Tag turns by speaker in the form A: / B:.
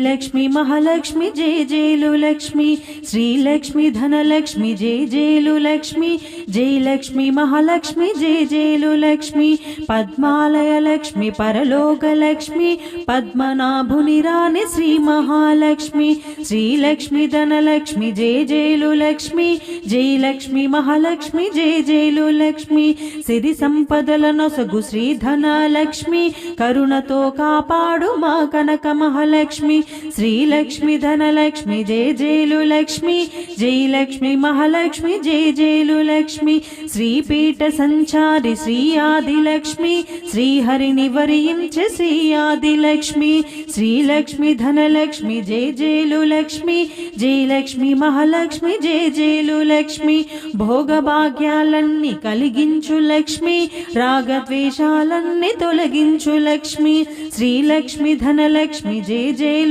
A: లక్ష్మి మహాలక్ష్మి జయ జయలు లక్ష్మి. శ్రీలక్ష్మి ధనలక్ష్మి జయ జయలు లక్ష్మి. జయ లక్ష్మి మహాలక్ష్మి జయ జయలు లక్ష్మి. పద్మాలయ లక్ష్మి పరలోక లక్ష్మి. పద్మనాభుని రాణి శ్రీ మహాలక్ష్మి. శ్రీలక్ష్మి ధనలక్ష్మి జయ జయలు లక్ష్మి. జయ లక్ష్మి మహాలక్ష్మి జయ జయలు లక్ష్మి. సిరి సంపదల నొసగు శ్రీ ధనలక్ష్మి కరుణతో కాపాడు మా కనక మహాలక్ష్మి. శ్రీలక్ష్మి ధనలక్ష్మి జయ జయలు లక్ష్మి జయ లక్ష్మి మహాలక్ష్మి జయ జయలు లక్ష్మి శ్రీపీఠ సంచారి శ్రీ ఆదిలక్ష్మి శ్రీహరిని వరించే శ్రీ ఆదిలక్ష్మి శ్రీలక్ష్మి ధనలక్ష్మి జయ జయలు లక్ష్మి జయ లక్ష్మి మహాలక్ష్మి జయ జయలు లక్ష్మి భోగభాగ్యాలన్నీ కలిగించు లక్ష్మి రాగద్వేషాలన్నీ తొలగించు లక్ష్మి శ్రీలక్ష్మి ధనలక్ష్మి జయ జయలు